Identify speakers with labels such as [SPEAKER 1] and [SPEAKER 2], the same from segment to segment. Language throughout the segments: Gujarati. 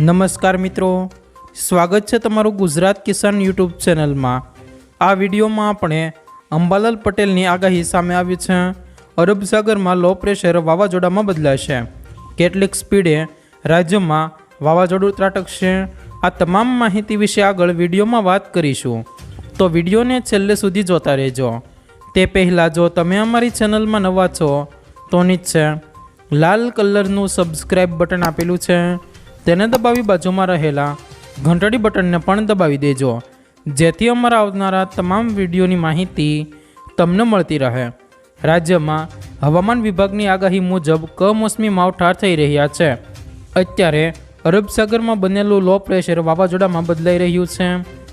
[SPEAKER 1] નમસ્કાર મિત્રો. સ્વાગત છે તમારું ગુજરાત કિસાન યુટ્યુબ ચેનલમાં. આ વિડીયોમાં આપણે અંબાલાલ પટેલની આગાહી સામે આવી છે. અરબ સાગરમાં લો પ્રેશર વાવાઝોડામાં બદલાશે. કેટલીક સ્પીડે રાજ્યમાં વાવાઝોડું ત્રાટકશે. આ તમામ માહિતી વિશે આગળ વિડીયોમાં વાત કરીશું. તો વિડીયોને છેલ્લે સુધી જોતા રહેજો. તે પહેલાં જો તમે અમારી ચેનલમાં નવા છો, તો નીચે લાલ કલરનું સબસ્ક્રાઈબ બટન આપેલું છે. તેને દબાવી બાજુમાં રહેલા ઘંટડી બટનને પણ દબાવી દેજો, જેથી અમારા આવનારા તમામ વિડીયોની માહિતી તમને મળતી રહે. રાજ્યમાં હવામાન વિભાગની આગાહી મુજબ કમોસમી માવઠાર થઈ રહ્યા છે. અત્યારે અરબ સાગરમાં બનેલું લો પ્રેશર વાવાઝોડામાં બદલાઈ રહ્યું છે.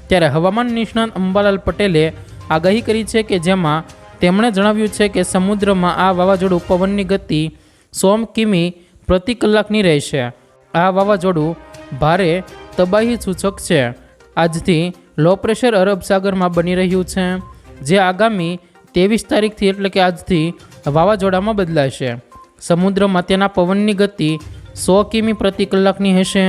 [SPEAKER 1] ત્યારે હવામાન નિષ્ણાત અંબાલાલ પટેલે આગાહી કરી છે કે જેમાં તેમણે જણાવ્યું છે કે સમુદ્રમાં આ વાવાઝોડું પવનની ગતિ સો કિમી પ્રતિ કલાકની રહેશે. આ વાવાઝોડું ભારે તબાહી સૂચક છે. આજથી લો પ્રેશર અરબ સાગરમાં બની રહ્યું છે, જે આગામી ત્રેવીસ તારીખથી એટલે કે આજથી વાવાઝોડામાં બદલાશે. સમુદ્રમાં તેના પવનની ગતિ સો કિમી પ્રતિ કલાકની હશે.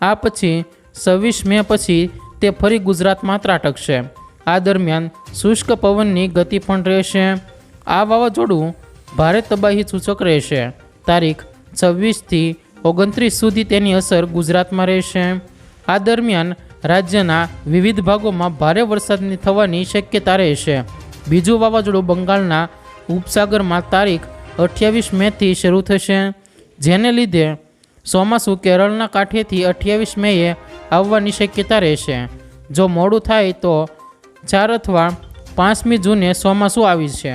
[SPEAKER 1] આ પછી છવ્વીસ મે પછી તે ફરી ગુજરાતમાં ત્રાટકશે. આ દરમિયાન શુષ્ક પવનની ગતિ પણ રહેશે. આ વાવાઝોડું ભારે તબાહી સૂચક રહેશે. તારીખ છવ્વીસથી ઓગણત્રીસ સુધી તેની અસર ગુજરાતમાં રહેશે. આ દરમિયાન રાજ્યના વિવિધ ભાગોમાં ભારે વરસાદની થવાની શક્યતા રહેશે. બીજું વાવાઝોડું બંગાળના ઉપસાગરમાં તારીખ અઠ્યાવીસ મેથી શરૂ થશે. જેને લીધે ચોમાસું કેરળના કાંઠેથી અઠ્યાવીસ મેએ આવવાની શક્યતા રહેશે. જો મોડું થાય તો ચાર અથવા પાંચમી જૂને ચોમાસું આવી છે.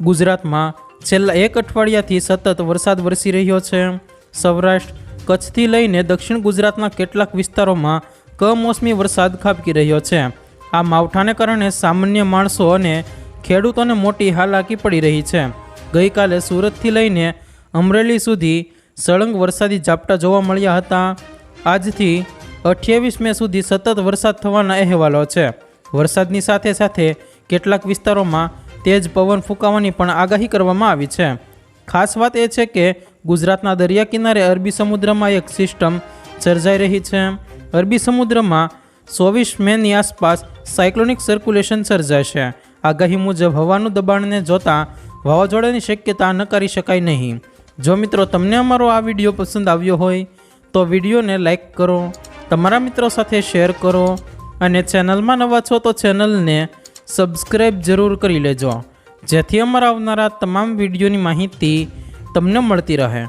[SPEAKER 1] ગુજરાતમાં છેલ્લા એક અઠવાડિયાથી સતત વરસાદ વરસી રહ્યો છે. સૌરાષ્ટ્ર, કચ્છથી લઈને દક્ષિણ ગુજરાતના કેટલાક વિસ્તારોમાં કમોસમી વરસાદ ખાબકી રહ્યો છે. આ માવઠાને કારણે સામાન્ય માણસો અને ખેડૂતોને મોટી હાલાકી પડી રહી છે. ગઈકાલે સુરતથી લઈને અમરેલી સુધી સળંગ વરસાદી ઝાપટા જોવા મળ્યા હતા. આજથી અઠ્યાવીસ મે સુધી સતત વરસાદ થવાના અહેવાલો છે. વરસાદની સાથે સાથે કેટલાક વિસ્તારોમાં તેજ પવન ફૂંકાવાની પણ આગાહી કરવામાં આવી છે. ખાસ વાત એ છે કે ગુજરાતના દરિયા કિનારે અરબી સમુદ્રમાં એક સિસ્ટમ સર્જાઈ રહી છે. અરબી સમુદ્રમાં ચોવીસ મેની આસપાસ સાયક્લોનિક સર્ક્યુલેશન સર્જાશે આગાહી મુજબ હવાનું દબાણને જોતાં વાવાઝોડાની શક્યતા નકારી શકાય નહીં. જો મિત્રો તમને અમારો આ વીડિયો પસંદ આવ્યો હોય, તો વિડીયોને લાઇક કરો, તમારા મિત્રો સાથે શેર કરો અને ચેનલમાં નવા છો તો ચેનલને સબસ્ક્રાઈબ જરૂર કરી લેજો. જેથી અમારા આવનારા તમામ વિડીયોની માહિતી તમને મળતી રહે.